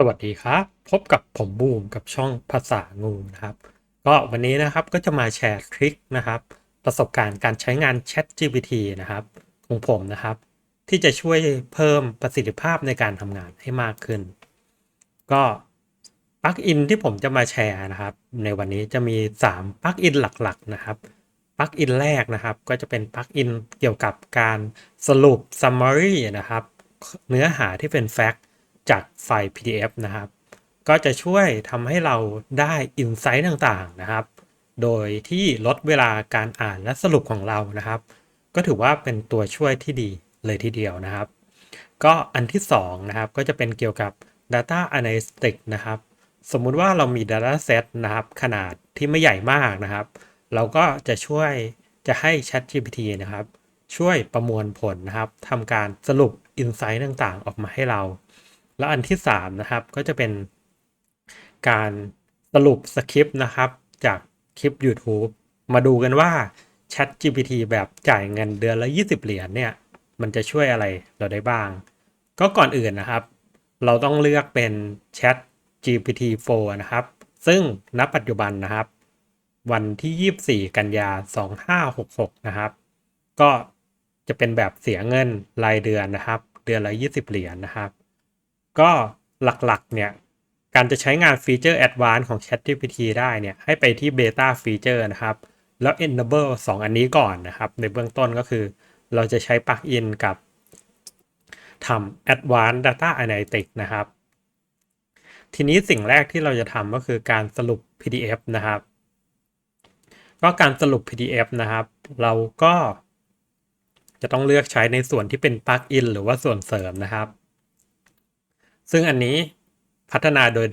สวัสดีครับ พบกับผมบูมกับช่องภาษางูนะครับ ก็วันนี้นะครับก็จะมาแชร์ทริคนะครับ ประสบการณ์การใช้งาน Chat GPT นะครับ ของผมนะครับ ที่จะช่วยเพิ่มประสิทธิภาพในการทำงานให้มากขึ้น ก็ปลั๊กอินที่ผมจะมาแชร์นะครับ ในวันนี้จะมี 3ปลั๊กอินหลักๆนะครับปลั๊กอินแรกนะครับ ก็จะเป็นปลั๊กอินเกี่ยวกับการสรุป summary นะครับ เนื้อหาที่เป็นแฟกต จากไฟล์ PDF นะครับ ก็จะช่วยทำให้เราได้อินไซต์ต่างๆนะครับ โดยที่ลดเวลาการอ่านและสรุปของเรานะครับ ก็ถือว่าเป็นตัวช่วยที่ดีเลยทีเดียวนะครับ ก็อันที่2นะครับก็จะเป็นเกี่ยวกับ Data Analytics นะครับ สมมุติว่าเรามี Data Set นะครับ ขนาดที่ไม่ใหญ่มากนะครับ เราก็จะช่วยจะให้ ChatGPT นะครับ ช่วยประมวลผลนะครับทำการสรุป Insight ต่างๆ ออกมาให้เรา แล้วอันที่ 3 นะครับ ก็จะเป็นการสรุปสคริปต์นะครับ จากคลิป YouTube มาดูกันว่า Chat GPT แบบจ่ายเงินเดือนละ 20 เหรียญเนี่ย มันจะช่วยอะไรเราได้บ้าง ก็ก่อนอื่นนะครับ เราต้องเลือกเป็น Chat GPT 4 นะครับ ซึ่งณปัจจุบันนะครับ วันที่ 24 กันยา 2566 นะครับ ก็จะเป็นแบบเสียเงินรายเดือนนะครับ เดือนละ 20 เหรียญนะครับ ก็หลักๆเนี่ยการจะใช้งานฟีเจอร์ Advanced ของ ChatGPT ได้เนี่ยให้ไปที่ Beta Feature นะครับ แล้ว Enable 2 อันนี้ก่อนนะครับ ในเบื้องต้นก็คือ เราจะใช้ปลักอินกับทำ Advanced Data Analytics นะครับ ทีนี้สิ่งแรกที่เราจะทำก็คือการสรุป PDF นะครับ ก็การสรุป PDF นะครับ เราก็จะต้องเลือกใช้ในส่วนที่เป็นปลักอินหรือว่าส่วนเสริมนะครับ ซึ่งอันนี้พัฒนาโดย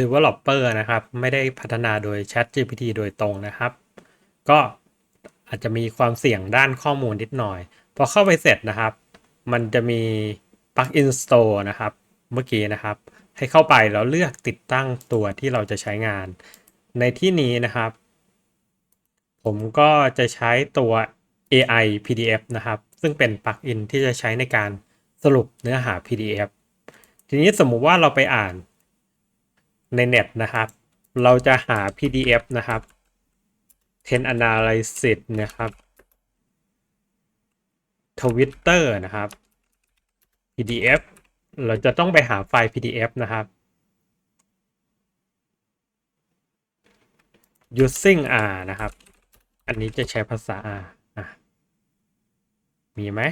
Developer นะครับ ไม่ได้พัฒนาโดย ChatGPT โดยตรงนะครับ ก็อาจจะมีความเสี่ยงด้านข้อมูลนิดหน่อย พอเข้าไปเสร็จนะครับ มันจะมี plugin store นะครับ เมื่อกี้นะครับ ให้เข้าไปแล้วเลือกติดตั้งตัวที่เราจะใช้งาน ในที่นี้นะครับ ผมก็จะใช้ตัว AI PDF นะครับ ซึ่งเป็นปลั๊กอินที่จะใช้ในการสรุปเนื้อหา PDF ทีนี้สมมุติว่าเราไปอ่านในเน็ตนะครับ เราจะหา PDF นะครับ Ten Analysis นะครับ Twitter นะครับ PDF เราจะต้องไปหาไฟล์ PDF นะครับ using R นะครับ อันนี้จะใช้ภาษา R อะมีไหม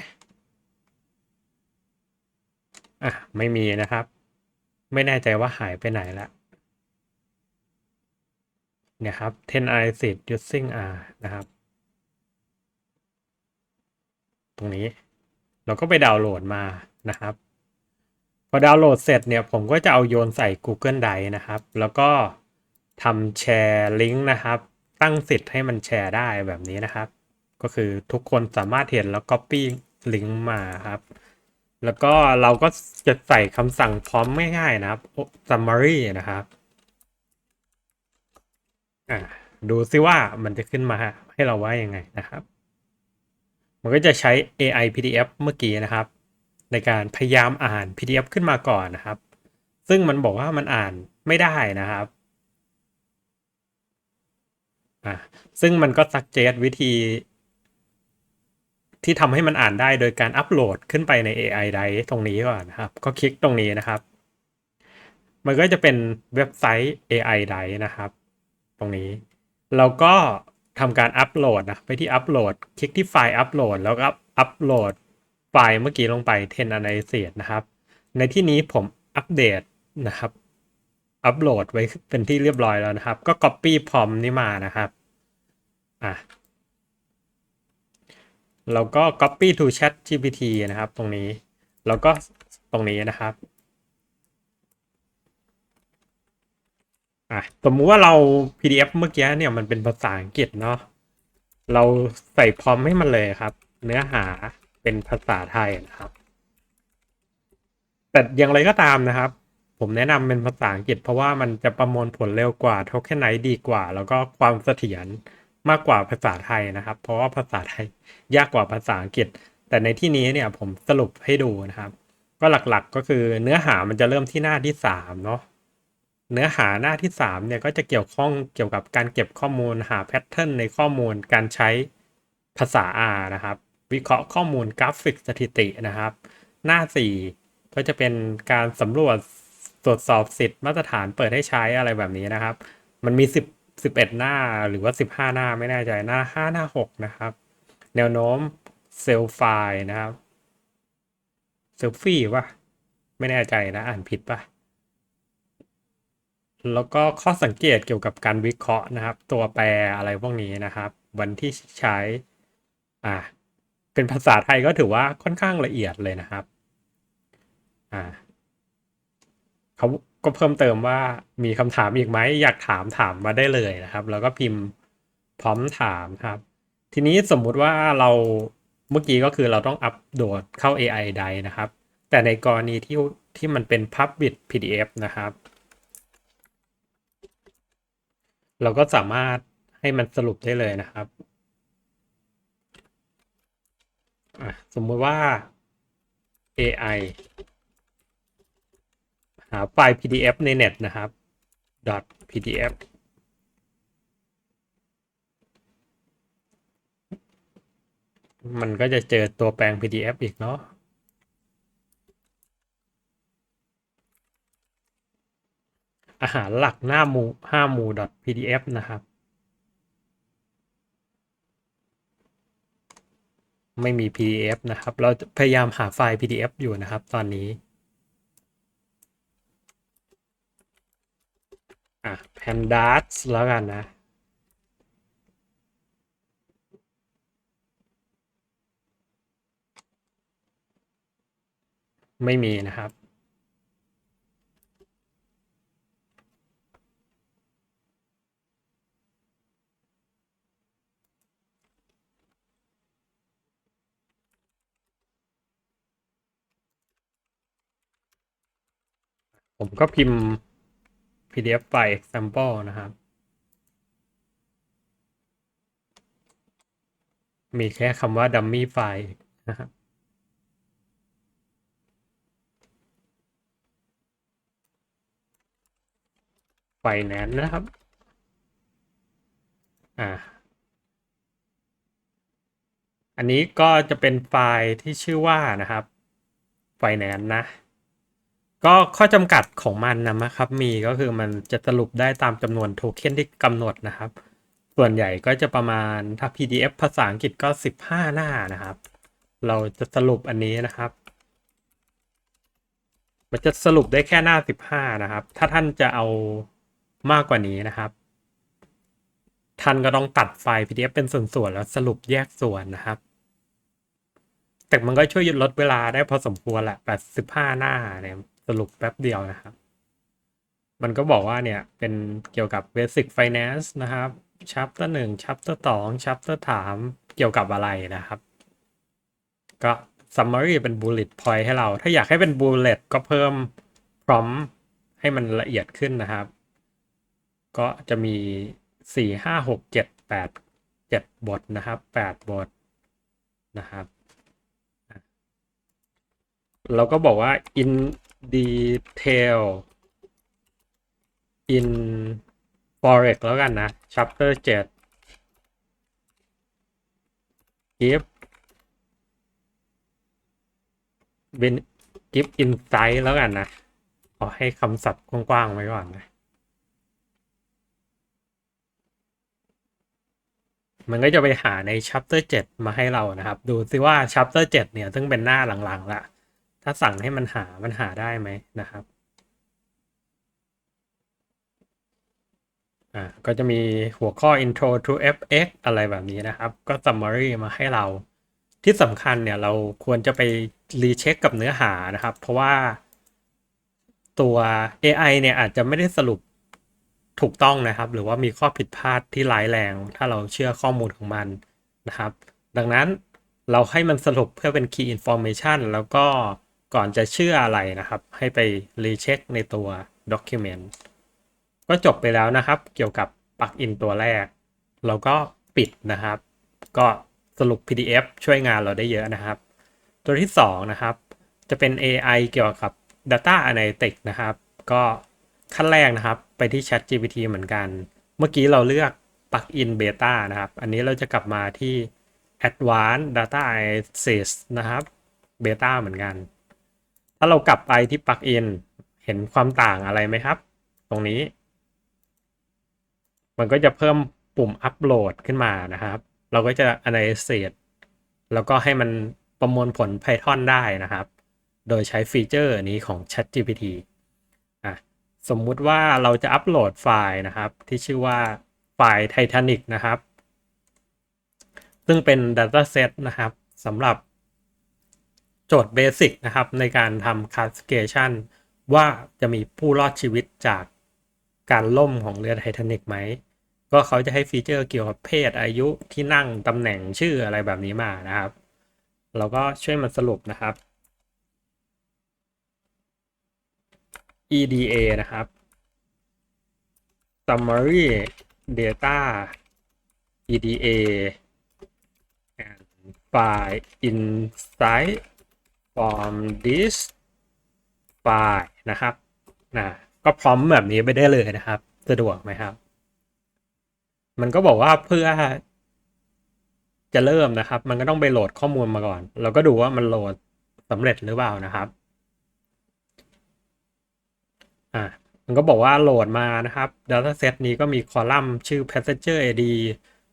อะไม่มีนะครับ ไม่แน่ใจว่าหายไปไหนละเนี่ยครับ10 analysis using R นะครับ ตรงนี้เราก็ไปดาวน์โหลดมานะครับ พอดาวน์โหลดเสร็จเนี่ยผมก็จะเอาโยนใส่ Google Drive นะครับ แล้วก็ทำแชร์ลิงก์นะครับ ตั้งสิทธิ์ให้มันแชร์ได้แบบนี้นะครับ ก็คือทุกคนสามารถเห็นแล้ว Copy ลิงก์มาครับ แล้วก็เราก็จะใส่คำสั่งพร้อมง่ายๆนะครับ summary นะครับอ่าดูซิว่ามันจะขึ้นมาให้เราว่ายังไงนะครับ มันก็จะใช้ AI PDF เมื่อกี้นะครับ ในการพยายามอ่าน PDF ขึ้นมาก่อนนะครับ ซึ่งมันบอกว่ามันอ่านไม่ได้นะครับอ่าซึ่งมันก็สักเจตวิธี ที่ทำให้มันอ่านได้โดยการอัปโหลดขึ้นไปใน AI Drive ตรงนี้ก่อนนะครับ ก็คลิกตรงนี้นะครับ มันก็จะเป็นเว็บไซต์ AI Drive นะครับ ตรงนี้เราก็ทำการอัปโหลดนะไปที่อัปโหลด คลิกที่ไฟล์อัปโหลด แล้วก็อัปโหลดไฟล์เมื่อกี้ลงไป10 analysis นะครับ ในที่นี้ผมอัปเดตนะครับอัปโหลดไว้เป็นที่เรียบร้อยแล้วนะครับ ก็ copy พร้อมนี้มานะครับอะ เราก็ copy to chat GPT นะครับ ตรงนี้ แล้วก็ตรงนี้นะครับอะสมมุติว่าเรา PDF เมื่อกี้เนี่ยมันเป็นภาษาอังกฤษเนาะเราใส่พร้อมให้มันเลยครับ เนื้อหาเป็นภาษาไทยนะครับ แต่อย่างไรก็ตามนะครับ ผมแนะนำเป็นภาษาอังกฤษ เพราะว่ามันจะประมวลผลเร็วกว่า โทเค็นไนดีกว่า แล้วก็ความเสถียร มากกว่าภาษาไทยนะครับ เพราะว่าภาษาไทยยากกว่าภาษาอังกฤษ แต่ในที่นี้เนี่ยผมสรุปให้ดูนะครับ ก็หลักๆก็คือเนื้อหามันจะเริ่มที่หน้าที่สามเนาะเนื้อหาหน้าที่สามเนี่ยก็จะเกี่ยวข้องเกี่ยวกับการเก็บข้อมูลหาแพทเทิร์นในข้อมูลการใช้ภาษา R นะครับ วิเคราะห์ข้อมูลกราฟิกสถิตินะครับ หน้า 4 ก็จะเป็นการสำรวจตรวจสอบสิทธิ์มาตรฐานเปิดให้ใช้อะไรแบบนี้นะครับ มันมี 10 11หน้าหรือว่า15หน้าไม่แน่ใจหน้า5หน้า6นะครับ แนวโน้มเซลไฟล์นะครับเซลฟี่วะไม่แน่ใจนะ อ่านผิดปะแล้วก็ข้อสังเกตเกี่ยวกับการวิเคราะห์นะครับ ตัวแปรอะไรพวกนี้นะครับ วันที่ใช้ อ่า เป็นภาษาไทยก็ถือว่าค่อนข้างละเอียดเลยนะครับ อ่าเขา ก็เพิ่มเติมว่ามีคำถามอีกไหมอยากถามถามมาได้เลยนะครับ แล้วก็พิมพ์พร้อมถามครับ ทีนี้สมมุติว่าเราเมื่อกี้ก็คือเราต้องอัปโหลดเข้า AI ใดนะครับ แต่ในกรณีที่ที่มันเป็น Public PDF นะครับ เราก็สามารถให้มันสรุปได้เลยนะครับสมมุติว่า AI หาไฟล์ PDF ในเน็ตนะครับ .pdf มันก็จะเจอตัวแปลง PDF อีกเนาะอาหารหลักหน้ามูห้ามู .pdf นะครับ ไม่มี PDF นะครับ เราพยายามหาไฟล์ PDF อยู่นะครับตอนนี้ อะ pandas แล้วกันนะ ไม่มีนะครับ ผมก็พิมพ์ PDF ไฟล์ example นะครับ มีแค่คำว่า dummy ไฟล์นะครับไฟแนนซ์นะครับ อ่า อันนี้ก็จะเป็นไฟล์ที่ชื่อว่านะครับ ไฟแนนซ์นะ ก็ข้อจำกัดของมันนะครับ มีก็คือมันจะสรุปได้ตามจำนวนโทเค็นที่กำหนดนะครับ ส่วนใหญ่ก็จะประมาณถ้า PDF ภาษาอังกฤษก็ 15 หน้านะครับ เราจะสรุปอันนี้นะครับ มันจะสรุปได้แค่หน้า 15 นะครับ ถ้าท่านจะเอามากกว่านี้นะครับ ท่านก็ต้องตัดไฟล์ PDF เป็นส่วนๆแล้วสรุปแยกส่วนนะครับแต่มันก็ช่วยลดเวลาได้พอสมควรแหละ85 หน้าเนี่ย รุปแป๊บเดียวนะครับ มันก็บอกว่าเนี่ยเป็นเกี่ยวกับ Basic Finance นะครับ Chapter 1 Chapter 2 Chapter 3 เกี่ยวกับอะไรนะครับ ก็ Summary เป็น Bullet Point ให้เรา ถ้าอยากให้เป็น Bullet ก็เพิ่ม Prompt ให้มันละเอียดขึ้นนะครับ ก็จะมี 4 5 6 7 8 7 บทนะครับ 8 บทนะครับเราก็บอกว่า in detail in forex แล้วกันนะ chapter 7 give give insight แล้วกันนะ ขอให้คำศัพท์กว้างๆไว้ก่อนนะ มันก็จะไปหาใน chapter 7 มาให้เรานะครับ ดูซิว่า chapter 7 เนี่ย ซึ่งเป็นหน้าหลังๆละ ถ้าสั่งให้มันหามันหาได้ไหมนะครับอ่าก็จะมีหัวข้อ intro to fx อะไรแบบนี้นะครับ ก็ summary มาให้เรา ที่สำคัญเนี่ยเราควรจะไปรีเช็คกับเนื้อหานะครับ เพราะว่าตัว AI เนี่ยอาจจะไม่ได้สรุปถูกต้องนะครับ หรือว่ามีข้อผิดพลาดที่ร้ายแรง ถ้าเราเชื่อข้อมูลของมันนะครับ ดังนั้นเราให้มันสรุปเพื่อเป็น key information แล้วก็ ก่อนจะเชื่ออะไรนะครับ ให้ไปรีเช็คในตัว document ก็จบไปแล้วนะครับ เกี่ยวกับปลักอินตัวแรก เราก็ปิดนะครับ ก็สรุป PDF ช่วยงานเราได้เยอะนะครับ ตัวที่ 2 นะครับ จะเป็น AI เกี่ยวกับ Data Analytics นะครับ ก็ขั้นแรกนะครับ ไปที่ Chat GPT เหมือนกัน เมื่อกี้เราเลือก Plugin Beta นะครับ อันนี้เราจะกลับมาที่ Advanced Data Analysis นะครับ Beta เหมือนกัน ถ้าเรากลับไปที่ Plugin เห็นความต่างอะไรไหมครับ ตรงนี้ มันก็จะเพิ่มปุ่มอัปโหลดขึ้นมานะครับ เราก็จะ analyze แล้วก็ให้มันประมวลผล Python ได้นะครับ โดยใช้ฟีเจอร์นี้ของ ChatGPT อะสมมุติว่าเราจะอัปโหลดไฟล์นะครับ ที่ชื่อว่าไฟล์ Titanic นะครับ ซึ่งเป็น Dataset นะครับสำหรับ โจทย์เบสิกนะครับในการทำ classification ว่าจะมีผู้รอดชีวิตจากการล่มของเรือไททานิกไหม ก็เขาจะให้ฟีเจอร์เกี่ยวกับเพศอายุที่นั่งตำแหน่งชื่ออะไรแบบนี้มานะครับ เราก็ช่วยมันสรุปนะครับ EDA นะครับ Summary Data EDA and File Insight from this file นะครับนะก็พร้อมแบบนี้ไปได้เลยนะครับ สะดวกไหมครับ มันก็บอกว่าเพื่อจะเริ่มนะครับ มันก็ต้องไปโหลดข้อมูลมาก่อน เราก็ดูว่ามันโหลดสำเร็จหรือเปล่านะครับอ่ามันก็บอกว่าโหลดมานะครับ dataset นี้ก็มีคอลัมน์ชื่อ passenger ID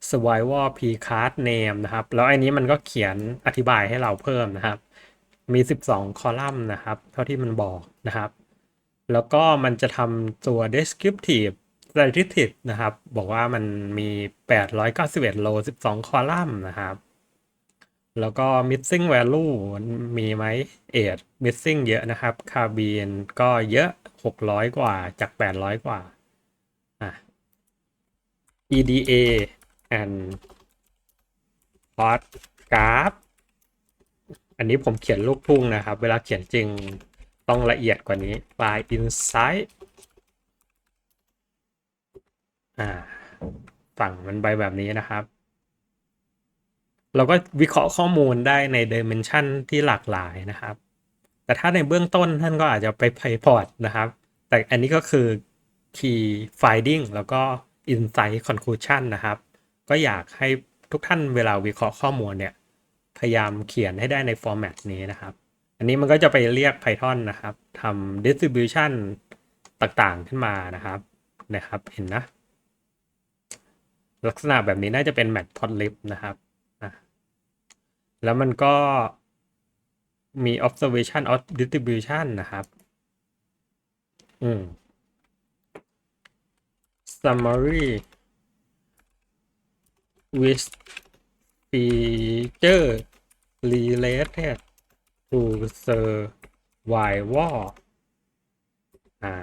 survival p card name นะครับ แล้วไอ้นี้มันก็เขียนอธิบายให้เราเพิ่มนะครับ มี 12 คอลัมน์นะครับ เท่าที่มันบอกนะครับ แล้วก็มันจะทำตัว descriptive statistic นะครับ บอกว่ามันมี 891 row 12 คอลัมน์นะครับ แล้วก็ missing value มีไหม age missing เยอะนะครับ carbon ก็เยอะ 600 กว่าจาก 800 กว่าอะ EDA and plot graph อันนี้ผมเขียนลูกทุ่งนะครับ เวลาเขียนจริงต้องละเอียดกว่านี้ by insight อ่าฝั่งมันไปแบบนี้นะครับ เราก็วิเคราะห์ข้อมูลได้ใน dimension ที่หลากหลายนะครับ แต่ถ้าในเบื้องต้นท่านก็อาจจะไป pivot นะครับ แต่อันนี้ก็คือ key finding แล้วก็ insight conclusion นะครับ ก็อยากให้ทุกท่านเวลาวิเคราะห์ข้อมูลเนี่ย พยายามเขียนให้ได้ใน format นี้นะครับ อันนี้มันก็จะไปเรียก Python นะครับทำ distribution ต่างๆขึ้นมานะครับนะครับ เห็นนะ ลักษณะแบบนี้น่าจะเป็น matplotlib นะครับแล้วมันก็มี observation of distribution นะครับ อืม summary with feature related to survival อ่า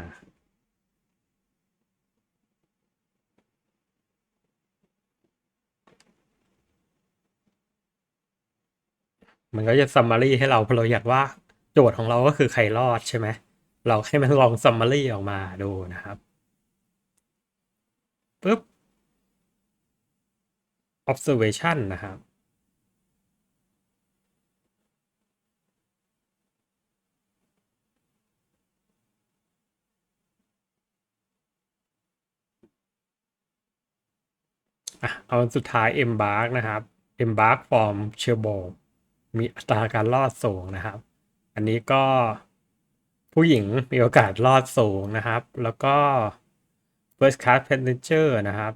มันก็จะ summary ให้เราเพราะเราอยากว่าโจทย์ของเราก็คือใครรอดใช่ไหม เราให้มันลอง summary ออกมาดูนะครับปึ๊บ observation นะครับ อะเอาสุดท้าย embark นะครับ embark from s h e r b o มีอัตราการรอดสูงนะครับ อันนี้ก็ผู้หญิงมีโอกาสรอดสูงนะครับ แล้วก็ first class passenger นะครับ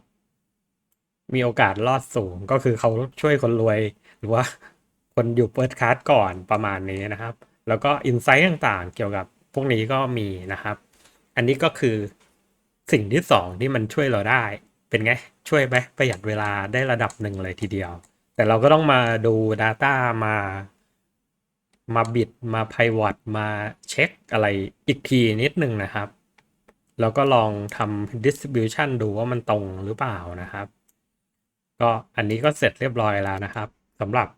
มีโอกาสรอดสูงก็คือเขาช่วยคนรวย หรือว่าคนอยู่ first class ก่อนประมาณนี้นะครับ แล้วก็ insight ต่างๆ เกี่ยวกับพวกนี้ก็มีนะครับ อันนี้ก็คือสิ่งที่สองที่มันช่วยเราได้ เป็นไง ช่วยไหมประหยัดเวลาได้ระดับหนึ่งเลยทีเดียว แต่เราก็ต้องมาดู Data มามาบิดมา pivot มาเช็คอะไรอีกทีนิดนึงนะครับ แล้วก็ลองทำ distribution ดูว่ามันตรงหรือเปล่านะครับ ก็อันนี้ก็เสร็จเรียบร้อยแล้วนะครับสำหรับ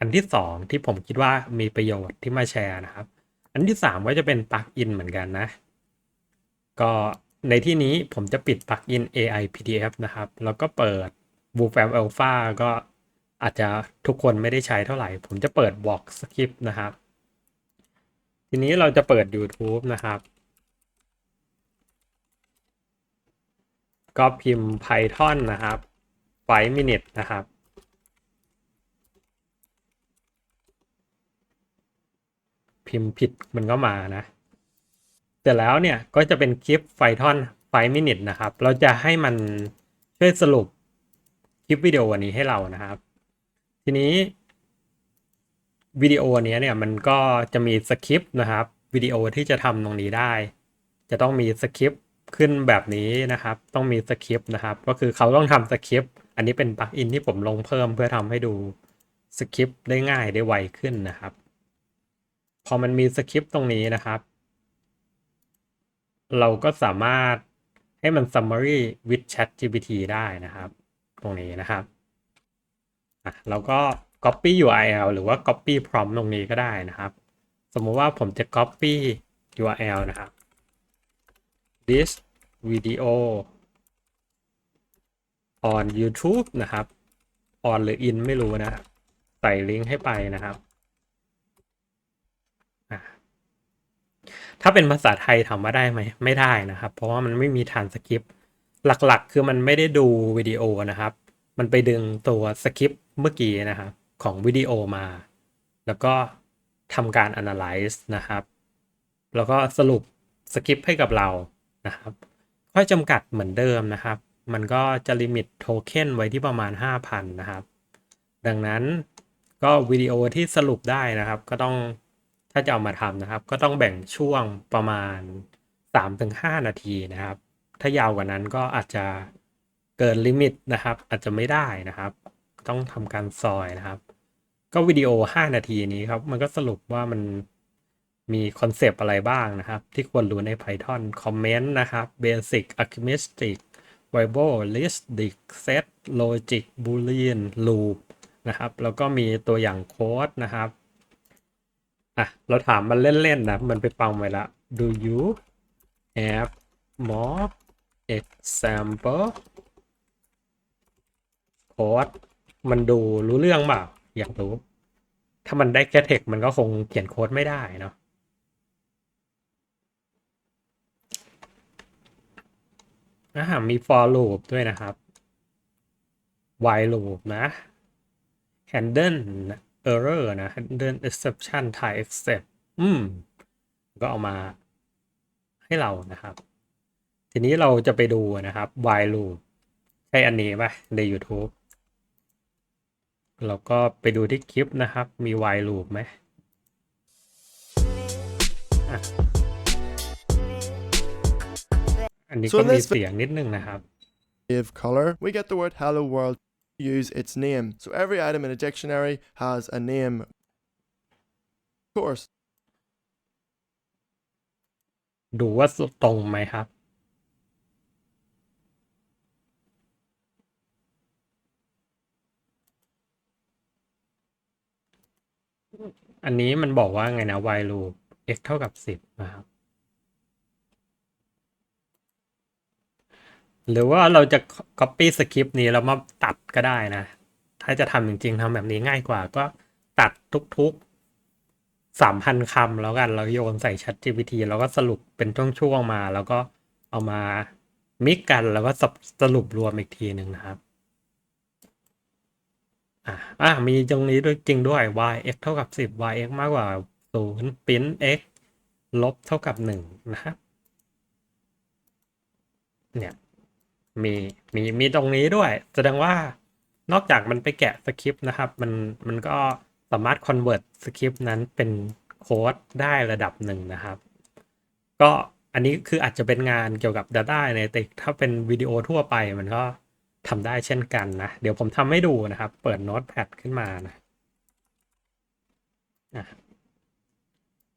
อันที่สองที่ผมคิดว่ามีประโยชน์ที่มาแชร์นะครับ อันที่สามก็จะเป็นปลั๊กอินเหมือนกันนะ ก็ ในที่นี้ผมจะปิดปลั๊กอิน AI PDF นะครับ แล้วก็เปิด Wolfram Alpha ก็อาจจะทุกคนไม่ได้ใช้เท่าไหร่ ผมจะเปิด Walk Script นะครับ ทีนี้เราจะเปิด YouTube นะครับ ก็พิมพ์ Python นะครับ5 minute นะครับ พิมพ์ผิดมันก็มานะ เสร็จแล้วเนี่ยก็จะเป็นคลิป Python 5 minute นะครับ เราจะให้มันช่วยสรุปคลิปวิดีโออันนี้ให้เรานะครับ ทีนี้วิดีโออันนี้เนี่ยมันก็จะมีสคริปต์นะครับวิดีโอที่จะทำตรงนี้ได้ จะต้องมีสคริปต์ขึ้นแบบนี้นะครับ ต้องมีสคริปต์นะครับ ก็คือเขาต้องทำสคริปต์อันนี้เป็นปลั๊กอินที่ผมลงเพิ่มเพื่อทำให้ดูสคริปต์ได้ง่ายได้ไวขึ้นนะครับ พอมันมีสคริปต์ตรงนี้นะครับ เราก็สามารถให้มัน summary with chat GPT ได้นะครับ ตรงนี้นะครับอะเราก็ copy URL หรือว่า copy prompt ตรงนี้ก็ได้นะครับ สมมุติว่าผมจะ copy URL นะครับ this video on YouTube นะครับ on หรือ in ไม่รู้นะ ใส่ลิงก์ให้ไปนะครับอะ ถ้าเป็นภาษาไทยถามว่าได้ไหมไม่ได้นะครับ เพราะว่ามันไม่มีทานสคริปต์หลักๆ คือมันไม่ได้ดูวิดีโอนะครับ มันไปดึงตัวสคริปต์เมื่อกี้นะครับ ของวิดีโอมา แล้วก็ทำการ analyze นะครับ แล้วก็สรุปสคริปต์ให้กับเรานะครับข้อจำกัดเหมือนเดิมนะครับ มันก็จะลิมิตโทเค็นไว้ที่ประมาณ 5,000 นะครับ ดังนั้นก็วิดีโอที่สรุปได้นะครับ ก็ต้อง ถ้าจะเอามาทำนะครับ ก็ต้องแบ่งช่วงประมาณ 3-5 นาทีนะครับ ถ้ายาวกว่านั้นก็อาจจะเกินลิมิตนะครับ อาจจะไม่ได้นะครับ ต้องทำการซอยนะครับ ก็วิดีโอ 5 นาทีนี้ครับ มันก็สรุปว่ามันมีคอนเซปต์อะไรบ้างนะครับ ที่ควรรู้ใน Python Comment นะครับ Basic Arithmetic Variable List Dict Set Logic Boolean Loop นะครับ แล้วก็มีตัวอย่างโค้ดนะครับ อะ เราถามมันเล่น ๆ นะ มันไปปังไว้ล้ว Do you have more example code มันดูรู้เรื่องเปล่า อยากรู้ ถ้ามันได้แค่เทคมันก็คงเขียนโค้ดไม่ได้เนาะอ่ามี for loop ด้วยนะครับ while loop นะ handle error นะ handle exception type except อืม ก็เอามาให้เรานะครับ ทีนี้เราจะไปดูนะครับ while loop ใช่อันนี้ป่ะ ใน YouTube เราก็ไปดูที่คลิปนะครับ มี while loop ไหมอันนี้ก็มีเสียงนิดนึงนะครับ of color, we get the word hello world use its name. So every item in a dictionary has a name. Of course, ดูว่าตรงไหมครับ อันนี้มันบอกว่าไงนะ while loop x เท่ากับ 10 นะครับ หรือว่าเราจะ copy สคริปต์นี้แล้วมาตัดก็ได้นะ ถ้าจะทำจริงๆทำแบบนี้ง่ายกว่าก็ตัดทุกๆ 3,000คำแล้วกันเราโยนใส่ Chat GPT แล้วก็สรุปเป็นช่วงๆมา แล้วก็เอามามิกกันแล้วก็สรุปรวมอีกทีหนึ่งนะครับอะอะมีตรงนี้ด้วยจริงด้วย y x เท่ากับ 10 y x มากกว่า0 print x ลบเท่ากับ 1 นะครับเนี่ย มีมีมีตรงนี้ด้วย แสดงว่านอกจากมันไปแกะสคริปต์นะครับ มันมันก็สามารถ convert สคริปต์นั้นเป็นโค้ดได้ระดับหนึ่งนะครับ ก็อันนี้คืออาจจะเป็นงานเกี่ยวกับ Data a n a l y t i c ถ้าเป็นวิดีโอทั่วไปมันก็ทำได้เช่นกันนะ เดี๋ยวผมทำให้ดูนะครับ เปิด Notepad ขึ้นมานะอะ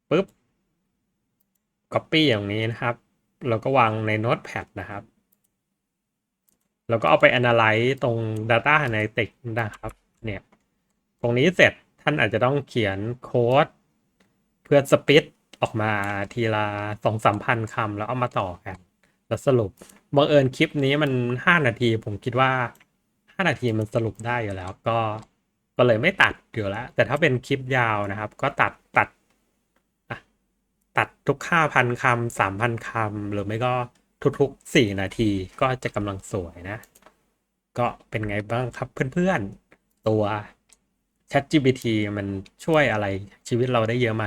ปุ๊บ Copy อย่างนี้นะครับเราก็วางใน Notepad นะครับ แล้วก็เอาไป analyze ตรง data analytics นะครับ เนี่ย ตรงนี้เสร็จท่านอาจจะต้องเขียนโค้ดเพื่อสปิดออกมาทีละสองสามพันคำแล้วเอามาต่อกัน แล้วสรุปบังเอิญคลิปนี้มันห้านาที ผมคิดว่าห้านาทีมันสรุปได้อยู่แล้ว ก็ก็เลยไม่ตัดอยู่แล้ว แต่ถ้าเป็นคลิปยาวนะครับ ก็ตัดตัดตัดทุก5,000คำ3,000คำหรือไม่ก็ ทุกๆ 4 นาทีก็จะกำลังสวยนะ ก็เป็นไงบ้างครับเพื่อนๆ ตัว ChatGPT มันช่วยอะไรชีวิตเราได้เยอะไหม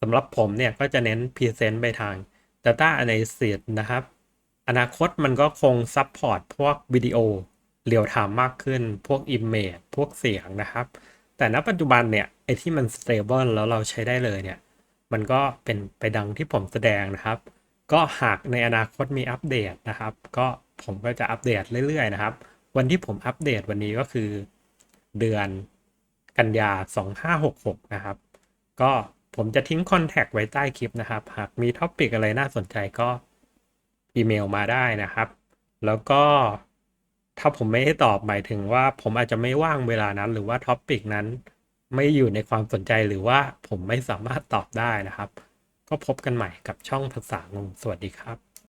สำหรับผมเนี่ยก็จะเน้น Present ไปทาง Data Analysis นะครับ อนาคตมันก็คงซัพพอร์ตพวกวิดีโอเรียลไทม์มากขึ้น พวก Image พวกเสียงนะครับ แต่ณปัจจุบันเนี่ย ไอที่มัน stable แล้วเราใช้ได้เลยเนี่ย มันก็เป็นไปดังที่ผมแสดงนะครับ ก็หากในอนาคตมีอัปเดตนะครับ ก็ผมก็จะอัปเดตเรื่อยๆนะครับ วันที่ผมอัปเดตวันนี้ก็คือเดือนกันยา 2566 นะครับ ก็ผมจะทิ้งคอนแทคไว้ใต้คลิปนะครับ หากมีท็อปิกอะไรน่าสนใจก็อีเมลมาได้นะครับ แล้วก็ถ้าผมไม่ให้ตอบหมายถึงว่าผมอาจจะไม่ว่างเวลานั้น หรือว่าท็อปิกนั้นไม่อยู่ในความสนใจหรือว่าผมไม่สามารถตอบได้นะครับ ก็พบกันใหม่กับช่องภาษางงสวัสดีครับ